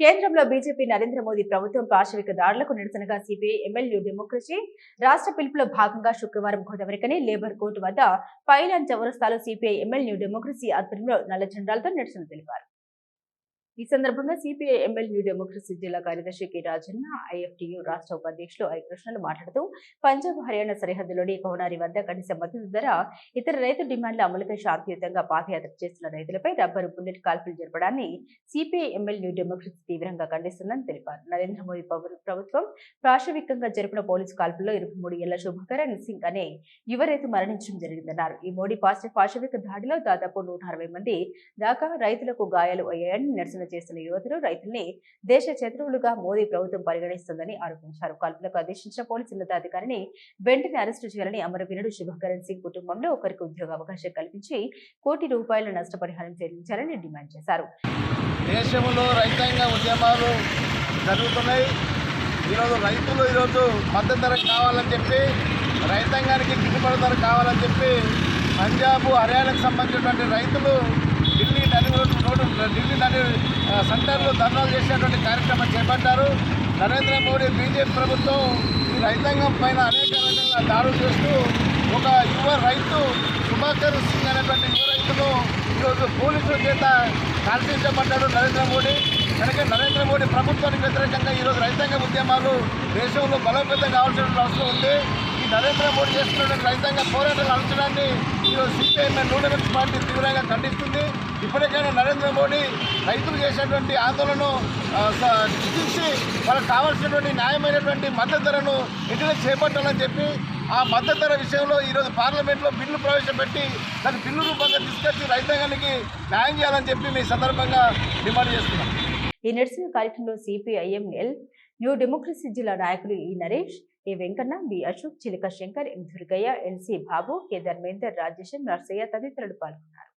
కేంద్రంలో బీజేపీ నరేంద్ర మోదీ ప్రభుత్వం పాశవిక దాడులకు నిరసనగా సిపిఐ ఎమ్మెల్యే డెమోక్రసీ రాష్ట్ర పిలుపులో భాగంగా శుక్రవారం గోదావరికని లేబర్ కోర్టు వద్ద పైలాన్ చౌరస్తాలో సిపిఐ ఎమ్మెల్యే డెమోక్రసీ ఆధ్వర్యంలో నల్ల జెండాలతో నిరసన తెలిపారు. ఈ సందర్భంగా సిపిఐ ఎమ్మెల్యే డెమోక్రసీ జిల్లా కార్యదర్శి కె రాజన్న ఐఎఫ్టియు రాష్ట్ర ఉపాధ్యక్షులు ఐ కృష్ణలు మాట్లాడుతూ పంజాబ్ హర్యానా సరిహద్దులోని కౌనారి వద్ద కనీస మద్దతు ధర ఇతర రైతు డిమాండ్ల అమలుపై శాంతియుతంగా పాదయాత్ర చేస్తున్న రైతులపై రబ్బరు బుల్లెట్ కాల్పులు జరపడాన్ని సిపిఐ ఎమ్మెల్యే డెమోక్రసీ తీవ్రంగా ఖండిస్తుందని తెలిపారు. నరేంద్ర మోదీ ప్రభుత్వం పాశవికంగా జరిపిన పోలీసు కాల్పుల్లో ఇరవై మూడు ఏళ్ళ శుభకరణ్ సింగ్ అనే యువ రైతు మరణించడం జరిగిందన్నారు. ఈ మోడీ పాశ పాశవిక దాడిలో దాదాపు నూట అరవై మంది దాకా రైతులకు గాయాలు అయ్యాయని నిరసన చేస్తున్న యువతులు రైతుల్ని దేశ శత్రువులుగా మోదీ ప్రభుత్వం పరిగణిస్తుందని ఆరోపించారు. కాల్పులకు ఆదేశించిన పోలీసు ఉన్నతాధికారిని వెంటనే అరెస్టు చేయాలని అమరవీరుడు శుభకరణ్ సింగ్ కుటుంబంలో ఒకరికి ఉద్యోగ అవకాశం కల్పించి కోటి రూపాయల నష్టపరిహారం చెల్లించాలని డిమాండ్ చేశారు. దేశంలో రైతాంగ ఉద్యమాలు జరుగుతున్నాయి. ఈరోజు రైతులు ఈరోజు మద్దతు ధర కావాలని చెప్పి రైతాంగానికి గిట్టుబాటు ధర కావాలని చెప్పి పంజాబ్ హర్యానాకు సంబంధించినటువంటి రైతులు ఢిల్లీ నది రోడ్డు ఢిల్లీ నది సెంటర్లో ధర్నాలు చేసేటువంటి కార్యక్రమం చేపట్టారు. నరేంద్ర మోడీ బీజేపీ ప్రభుత్వం ఈ రైతాంగం పైన అనేక రకాల దాడులు చేస్తూ ఒక యువ రైతు సుభాకర్ సింగ్ అనేటువంటి యువ రైతును ఈరోజు పోలీసుల చేత కాల్పించబడ్డాడు నరేంద్ర మోడీ. కనుక నరేంద్ర మోడీ ప్రభుత్వానికి వ్యతిరేకంగా ఈరోజు రైతాంగ ఉద్యమాలు దేశంలో బలోపేతం కావాల్సిన అవసరం ఉంది. నరేంద్ర మోడీ చేస్తున్నటువంటి రైతాంగ పోరాటాలు అంచడాన్ని ఈరోజు సిపిఐఎం నూడెన్స్ పార్టీ తీవ్రంగా ఖండిస్తుంది. ఇప్పటికైనా నరేంద్ర మోడీ రైతులు చేసినటువంటి ఆందోళనను ఆ, వాళ్ళకి కావాల్సినటువంటి న్యాయమైనటువంటి మద్దతు ధరను ఇటీవల చేపట్టాలని చెప్పి ఆ మద్దతు ధర విషయంలో ఈరోజు పార్లమెంట్లో బిల్లు ప్రవేశపెట్టి దాన్ని బిల్లు రూపంగా తీసుకొచ్చి రైతాంగానికి న్యాయం చేయాలని చెప్పి మీ సందర్భంగా డిమాండ్ చేస్తున్నాం. ఈ నిరసన కార్యక్రమంలో సిపిఐఎంఎల్ న్యూ డెమోక్రసీ జిల్లా నాయకులు E Naresh A Venkanna B Ashok Chilaka Shankar M Durgaiah L C Babu K Dharmender Rajesham Narsaiah తదితరులు పాల్గొన్నారు.